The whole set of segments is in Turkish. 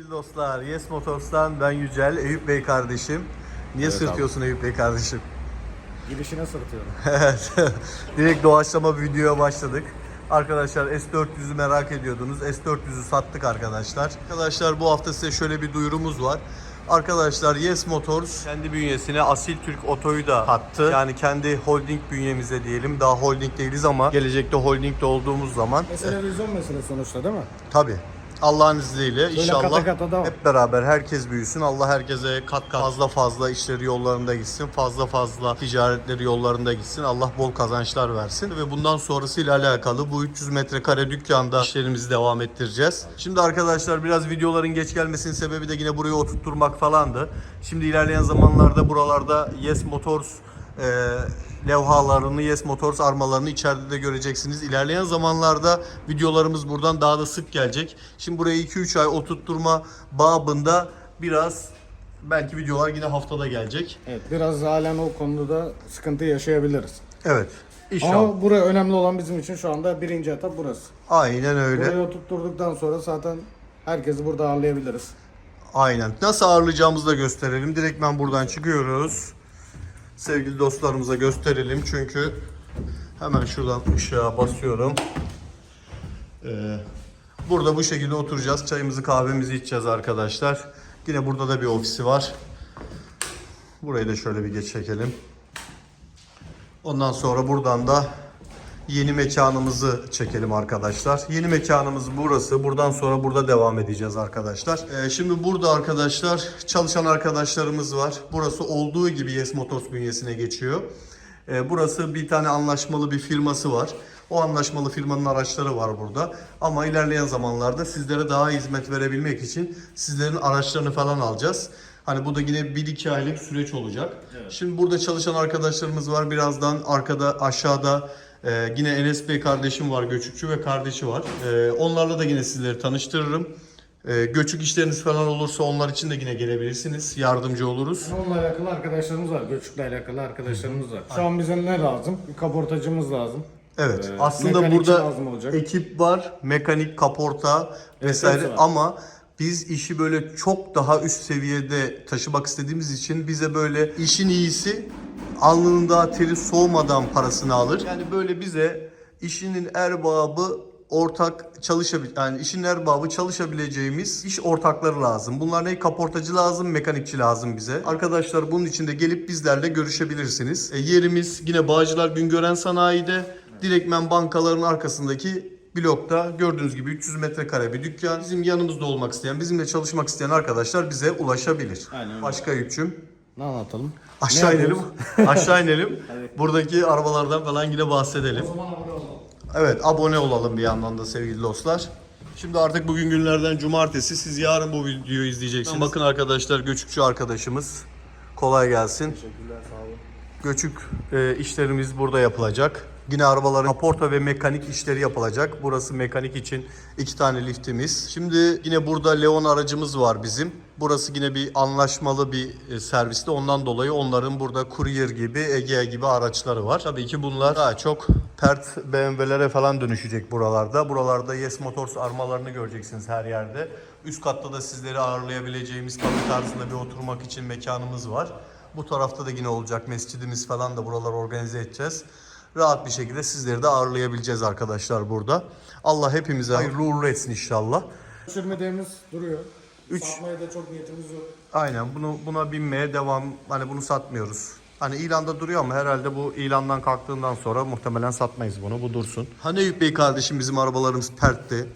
Sevgili dostlar, Yes Motors'tan ben Yücel, Eyüp Bey kardeşim. Niye Evet sırtıyorsun Eyüp Bey kardeşim? Girişine sırtıyorum. Evet, direkt doğaçlama bir videoya başladık. Arkadaşlar S400'ü merak ediyordunuz. S400'ü sattık arkadaşlar. Arkadaşlar bu hafta size şöyle bir duyurumuz var. Arkadaşlar Yes Motors kendi bünyesine Asil Türk Oto'yu da kattı. Yani kendi holding bünyemize diyelim. Daha holding değiliz ama gelecekte holdingde olduğumuz zaman Mesele vizyon meselesi sonuçta değil mi? Tabi. Allah'ın izniyle inşallah kata kata hep beraber herkes büyüsün. Allah herkese kat kat fazla fazla işleri yollarında gitsin. Fazla fazla ticaretleri yollarında gitsin. Allah bol kazançlar versin. Ve bundan sonrasıyla alakalı bu 300 metrekare dükkanda işlerimizi devam ettireceğiz. Şimdi arkadaşlar biraz videoların geç gelmesinin sebebi de yine burayı oturtturmak falandı. Şimdi ilerleyen zamanlarda buralarda Yes Motors e, levhalarını, Yes Motors armalarını içeride de göreceksiniz. İlerleyen zamanlarda videolarımız buradan daha da sık gelecek. Şimdi buraya 2-3 ay oturtturma babında biraz belki videolar yine haftada gelecek. Evet biraz halen o konuda sıkıntı yaşayabiliriz. Evet. İnşallah. Ama buraya önemli olan bizim için şu anda birinci etap burası. Aynen öyle. Burayı oturtturduktan sonra zaten herkesi burada ağırlayabiliriz. Aynen. Nasıl ağırlayacağımızı da gösterelim. Direkt ben buradan çıkıyoruz. Sevgili dostlarımıza gösterelim çünkü hemen şuradan ışığa basıyorum. Ee, burada bu şekilde oturacağız. Çayımızı kahvemizi içeceğiz arkadaşlar. Yine burada da bir ofisi var. Burayı da şöyle bir geç çekelim. Ondan sonra buradan da yeni mekanımızı çekelim arkadaşlar. Yeni mekanımız burası. Buradan sonra burada devam edeceğiz arkadaşlar. Ee, şimdi burada arkadaşlar çalışan arkadaşlarımız var. Burası olduğu gibi Yes Motors bünyesine geçiyor. Ee, burası bir tane anlaşmalı bir firması var. O anlaşmalı firmanın araçları var burada. Ama ilerleyen zamanlarda sizlere daha hizmet verebilmek için sizlerin araçlarını falan alacağız. Hani bu da yine 1-2 aylık süreç olacak. Şimdi burada çalışan arkadaşlarımız var. Birazdan arkada aşağıda e, yine Enes Bey kardeşim var. Göçükçü ve kardeşi var. E, onlarla da yine sizleri tanıştırırım. E, göçük işleriniz falan olursa onlar için de yine gelebilirsiniz. Yardımcı oluruz. Onunla alakalı arkadaşlarımız var. Göçükle alakalı arkadaşlarımız var. Şu an bize ne lazım? Bir kaportacımız lazım. Evet. Ee, aslında mekanikçi burada lazım olacak. ekip var, mekanik, kaporta vesaire var. ama biz işi böyle çok daha üst seviyede taşımak istediğimiz için bize böyle işin iyisi alnının daha teri soğumadan parasını alır. Yani böyle bize işinin erbabı ortak çalışabil yani işin erbabı çalışabileceğimiz iş ortakları lazım. Bunlar ne? Kaportacı lazım, mekanikçi lazım bize. Arkadaşlar bunun için de gelip bizlerle görüşebilirsiniz. E, yerimiz yine Bağcılar Güngören Sanayi'de. Direktmen bankaların arkasındaki blokta gördüğünüz gibi 300 metrekare bir dükkan. Bizim yanımızda olmak isteyen, bizimle çalışmak isteyen arkadaşlar bize ulaşabilir. Aynen öyle. Başka Yükçüm. Ne anlatalım? Aşağı Ne inelim. Aşağı inelim. Buradaki arabalardan falan yine bahsedelim. O zaman abone olalım. Evet abone olalım bir yandan da sevgili dostlar. Şimdi artık bugün günlerden cumartesi. Siz yarın bu videoyu izleyeceksiniz. Bakın arkadaşlar göçükçü arkadaşımız. Kolay gelsin. Teşekkürler sağ olun. Göçük e, işlerimiz burada yapılacak. Yine arabaların kaporta ve mekanik işleri yapılacak. Burası mekanik için iki tane liftimiz. Şimdi yine burada Leon aracımız var bizim. Burası yine bir anlaşmalı bir e, serviste. Ondan dolayı onların burada Courier gibi, Egea gibi araçları var. Tabii ki bunlar daha çok pert BMW'lere falan dönüşecek buralarda. Buralarda Yes Motors armalarını göreceksiniz her yerde. Üst katta da sizleri ağırlayabileceğimiz kafe tarzında bir oturmak için mekanımız var. Bu tarafta da yine olacak mescidimiz falan da buraları organize edeceğiz. Rahat bir şekilde sizleri de ağırlayabileceğiz arkadaşlar burada. Allah hepimize hayırlı uğurlu etsin inşallah. Sürmediğimiz duruyor. Üç. Satmaya da çok niyetimiz yok. Aynen bunu buna binmeye devam hani bunu satmıyoruz. Hani ilanda duruyor ama herhalde bu ilandan kalktığından sonra muhtemelen satmayız bunu. Bu dursun. Hani Eyüp Bey kardeşim bizim arabalarımız pertti.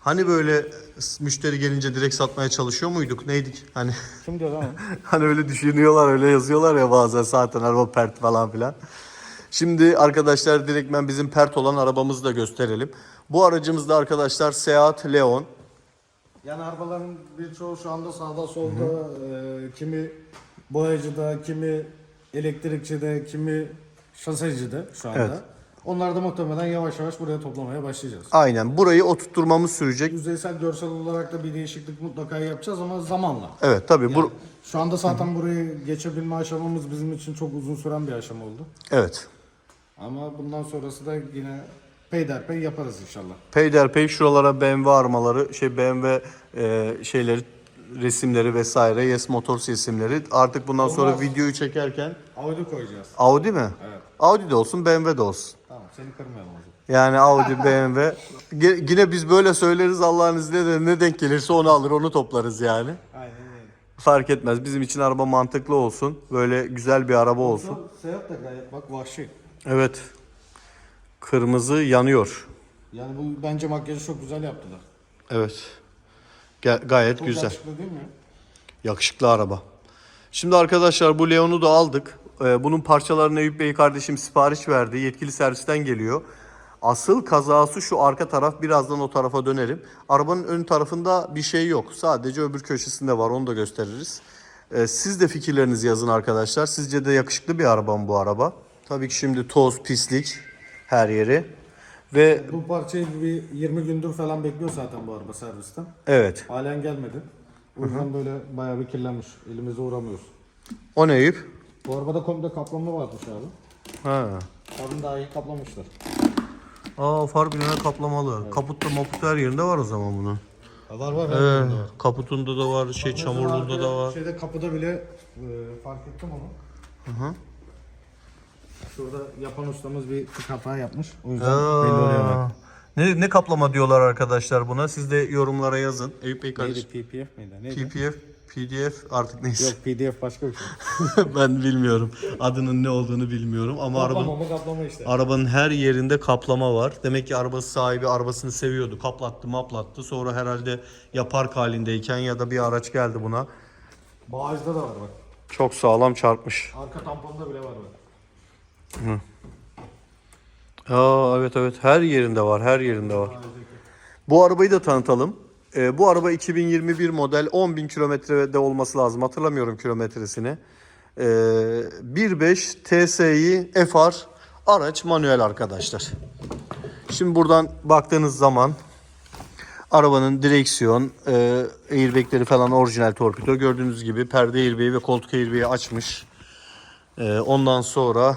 Hani böyle müşteri gelince direkt satmaya çalışıyor muyduk? Neydik? Hani Kim diyor lan? Hani öyle düşünüyorlar, öyle yazıyorlar ya bazen zaten araba pert falan filan. Şimdi arkadaşlar direktmen bizim pert olan arabamızı da gösterelim. Bu aracımız da arkadaşlar Seat Leon. Yani arabaların birçoğu şu anda sağda solda e, kimi boyacıda, kimi elektrikçide, kimi şasecide şu anda. Evet. Onlar da muhtemelen yavaş yavaş buraya toplamaya başlayacağız. Aynen burayı oturtturmamız sürecek. Yüzeysel görsel olarak da bir değişiklik mutlaka yapacağız ama zamanla. Evet tabii bu Şu anda zaten burayı geçebilme aşamamız bizim için çok uzun süren bir aşama oldu. evet. Ama bundan sonrası da yine peyderpey yaparız inşallah. Peyderpey şuralara BMW armaları, şey BMW e, şeyleri resimleri vesaire Yes Motors isimleri. Artık bundan sonra Olmaz. videoyu çekerken Audi koyacağız. Audi mi? Evet. Audi de olsun, BMW de olsun. Tamam seni kırmayalım o zaman. Yani Audi, BMW. Ge- Yine biz böyle söyleriz Allah'ın izniyle de ne denk gelirse onu alır, onu toplarız yani. Aynen öyle. Fark etmez. Bizim için araba mantıklı olsun. Böyle güzel bir araba olsun. Seyahat da gayet bak vahşi. Evet. Kırmızı yanıyor. Yani bu bence makyajı çok güzel yaptılar. Evet. Ga- gayet Çok güzel. yakışıklı değil mi? Yakışıklı araba. Şimdi arkadaşlar bu Leon'u da aldık. Ee, bunun parçalarını Eyüp Bey kardeşim sipariş verdi. Yetkili servisten geliyor. Asıl kazası şu arka taraf. Birazdan o tarafa dönelim. Arabanın ön tarafında bir şey yok. Sadece öbür köşesinde var. Onu da gösteririz. Ee, siz de fikirlerinizi yazın arkadaşlar. Sizce de yakışıklı bir araba mı bu araba? Tabii ki şimdi toz, pislik her yeri. Ve Bu parçayı bir 20 gündür falan bekliyor zaten bu araba servisten. evet. Halen gelmedi. O yüzden böyle bayağı bir kirlenmiş. Elimize uğramıyoruz. O ne Eyüp? Bu arabada komple kaplama varmış abi. Ha. Farını daha iyi kaplamışlar. Aa far bilene kaplamalı. Kaputta maput her yerinde var o zaman bunun. Var var. Ee, kaputunda da var, şey çamurluğunda da var. Şeyde kapıda bile e, fark ettim onu. Hı hı. Şurada yapan ustamız bir tık hata yapmış. O yüzden belli oluyor. Aa, bak. ne, ne kaplama diyorlar arkadaşlar buna? Siz de yorumlara yazın. Eyüp Bey Neydi kardeşim. PPF miydi? Neydi? PPF, PDF artık neyse. Yok PDF başka bir şey. ben bilmiyorum. Adının ne olduğunu bilmiyorum ama Kaplama arabanın kaplama işte. arabanın her yerinde kaplama var. Demek ki arabası sahibi arabasını seviyordu. Kaplattı, maplattı. Sonra herhalde ya park halindeyken ya da bir araç geldi buna. Bağajda da var bak. Çok sağlam çarpmış. Arka tamponda bile var bak. Aa evet evet her yerinde var her yerinde var. Bu arabayı da tanıtalım. Ee, bu araba 2021 model 10.000 kilometrede olması lazım hatırlamıyorum kilometresini. Ee, 1.5 TSI FR araç manuel arkadaşlar. Şimdi buradan baktığınız zaman arabanın direksiyon, e, airbagleri falan orijinal torpido. Gördüğünüz gibi perde airbag'i ve koltuk airbag'i açmış. Ee, ondan sonra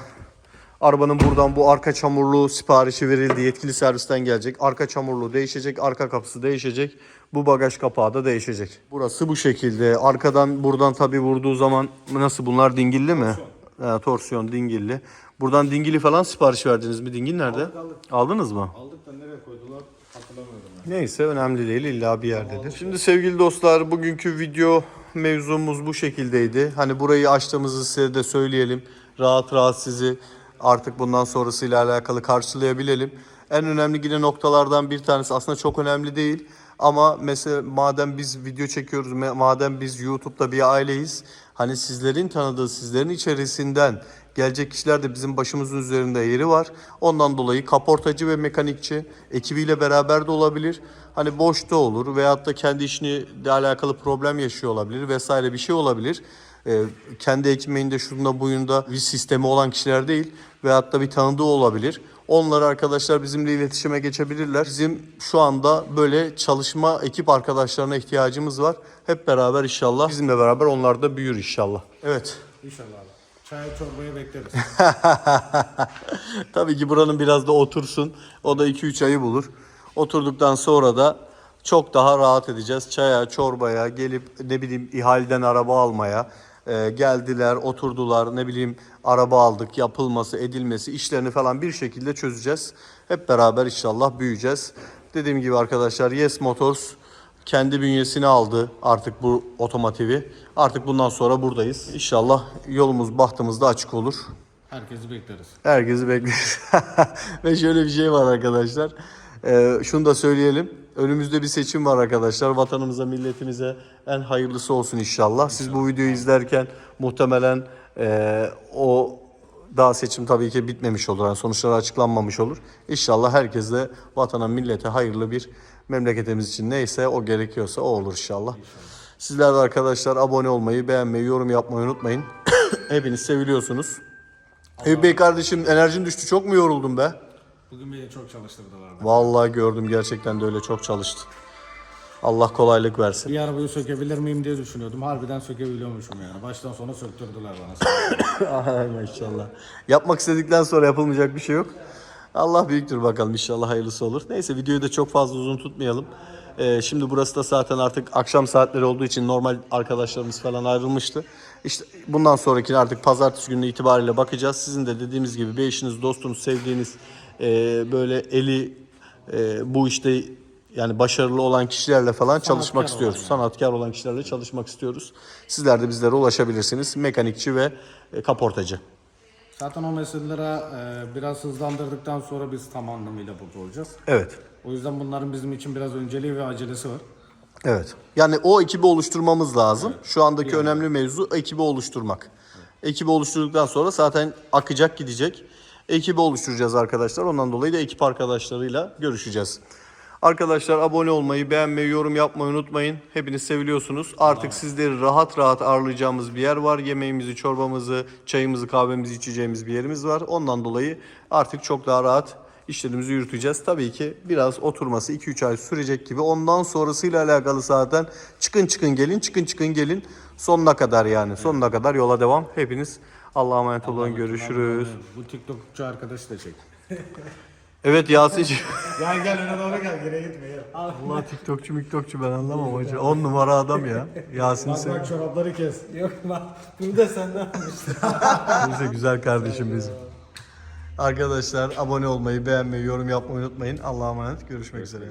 arabanın buradan bu arka çamurluğu siparişi verildi. Yetkili servisten gelecek. Arka çamurluğu değişecek. Arka kapısı değişecek. Bu bagaj kapağı da değişecek. Burası bu şekilde. Arkadan buradan tabii vurduğu zaman nasıl bunlar dingilli mi? Ha, torsiyon dingilli. Buradan dingili falan sipariş verdiniz mi? Dingil nerede? aldık. Aldınız mı? Aldık da nereye koydular hatırlamıyorum. Yani. Neyse önemli değil illa bir yerdedir. Şimdi sevgili dostlar bugünkü video mevzumuz bu şekildeydi. Hani burayı açtığımızı size de söyleyelim. Rahat rahat sizi artık bundan sonrasıyla alakalı karşılayabilelim. En önemli yine noktalardan bir tanesi aslında çok önemli değil. Ama mesela madem biz video çekiyoruz, madem biz YouTube'da bir aileyiz. Hani sizlerin tanıdığı, sizlerin içerisinden gelecek kişiler de bizim başımızın üzerinde yeri var. Ondan dolayı kaportacı ve mekanikçi ekibiyle beraber de olabilir. Hani boşta olur veyahut da kendi işine alakalı problem yaşıyor olabilir vesaire bir şey olabilir. Ee, kendi ekmeğinde şunda buyunda bir sistemi olan kişiler değil veyahut da bir tanıdığı olabilir. Onlar arkadaşlar bizimle iletişime geçebilirler. Bizim şu anda böyle çalışma ekip arkadaşlarına ihtiyacımız var. Hep beraber inşallah bizimle beraber onlar da büyür inşallah. Evet. İnşallah abi. Çay çorbayı bekleriz. Tabii ki buranın biraz da otursun. O da 2-3 ayı bulur. Oturduktan sonra da çok daha rahat edeceğiz. Çaya, çorbaya gelip ne bileyim ihaleden araba almaya e, geldiler, oturdular. Ne bileyim araba aldık, yapılması, edilmesi, işlerini falan bir şekilde çözeceğiz. Hep beraber inşallah büyüyeceğiz. Dediğim gibi arkadaşlar Yes Motors kendi bünyesine aldı artık bu otomotivi. Artık bundan sonra buradayız. İnşallah yolumuz, bahtımız da açık olur. Herkesi bekleriz. Herkesi bekleriz. Ve şöyle bir şey var arkadaşlar. Ee, şunu da söyleyelim. Önümüzde bir seçim var arkadaşlar. Vatanımıza, milletimize en hayırlısı olsun inşallah. Siz bu videoyu izlerken muhtemelen e, o daha seçim tabii ki bitmemiş olur. Yani sonuçları açıklanmamış olur. İnşallah herkes de vatana, millete hayırlı bir memleketimiz için neyse o gerekiyorsa o olur inşallah. Sizler de arkadaşlar abone olmayı, beğenmeyi, yorum yapmayı unutmayın. Hepiniz seviliyorsunuz. Eyüp Bey kardeşim enerjin düştü. Çok mu yoruldun be? Bugün beni çok çalıştırdılar. Vallahi gördüm gerçekten de öyle çok çalıştı. Allah kolaylık versin. Bir arabayı sökebilir miyim diye düşünüyordum. Harbiden sökebiliyormuşum yani. Baştan sona söktürdüler bana. Ay maşallah. Yapmak istedikten sonra yapılmayacak bir şey yok. Allah büyüktür bakalım inşallah hayırlısı olur. Neyse videoyu da çok fazla uzun tutmayalım. Ee, şimdi burası da zaten artık akşam saatleri olduğu için normal arkadaşlarımız falan ayrılmıştı. İşte bundan sonraki artık pazartesi günü itibariyle bakacağız. Sizin de dediğimiz gibi bir eşiniz, dostunuz, sevdiğiniz e, böyle eli e, bu işte yani başarılı olan kişilerle falan çalışmak olan istiyoruz. Sanatkar olan kişilerle çalışmak istiyoruz. Sizler de bizlere ulaşabilirsiniz. Mekanikçi ve e, kaportacı. Zaten o meseleleri e, biraz hızlandırdıktan sonra biz tam anlamıyla burada olacağız. Evet. O yüzden bunların bizim için biraz önceliği ve acelesi var. Evet. Yani o ekibi oluşturmamız lazım. Şu andaki önemli mevzu ekibi oluşturmak. Ekibi oluşturduktan sonra zaten akacak gidecek. Ekibi oluşturacağız arkadaşlar. Ondan dolayı da ekip arkadaşlarıyla görüşeceğiz. Arkadaşlar abone olmayı, beğenmeyi, yorum yapmayı unutmayın. Hepiniz seviliyorsunuz. Artık sizleri rahat rahat ağırlayacağımız bir yer var. Yemeğimizi, çorbamızı, çayımızı, kahvemizi içeceğimiz bir yerimiz var. Ondan dolayı artık çok daha rahat işlerimizi yürüteceğiz. Tabii ki biraz oturması 2-3 ay sürecek gibi. Ondan sonrasıyla alakalı zaten çıkın çıkın gelin, çıkın çıkın gelin. Sonuna kadar yani. Sonuna kadar yola devam. Hepiniz Allah'a emanet olun. Görüşürüz. Bu TikTokçu arkadaşı da çek. Evet Yasin. Gel gel öne doğru gel geri gitme gel. Allah TikTokçu miktokçu ben anlamam hacı. 10 numara adam ya. Yasin Bak sen. bak çorapları kes. Yok lan. Bunu da senden almıştım. Neyse güzel kardeşim bizim. Arkadaşlar abone olmayı, beğenmeyi, yorum yapmayı unutmayın. Allah'a emanet. Görüşmek üzere.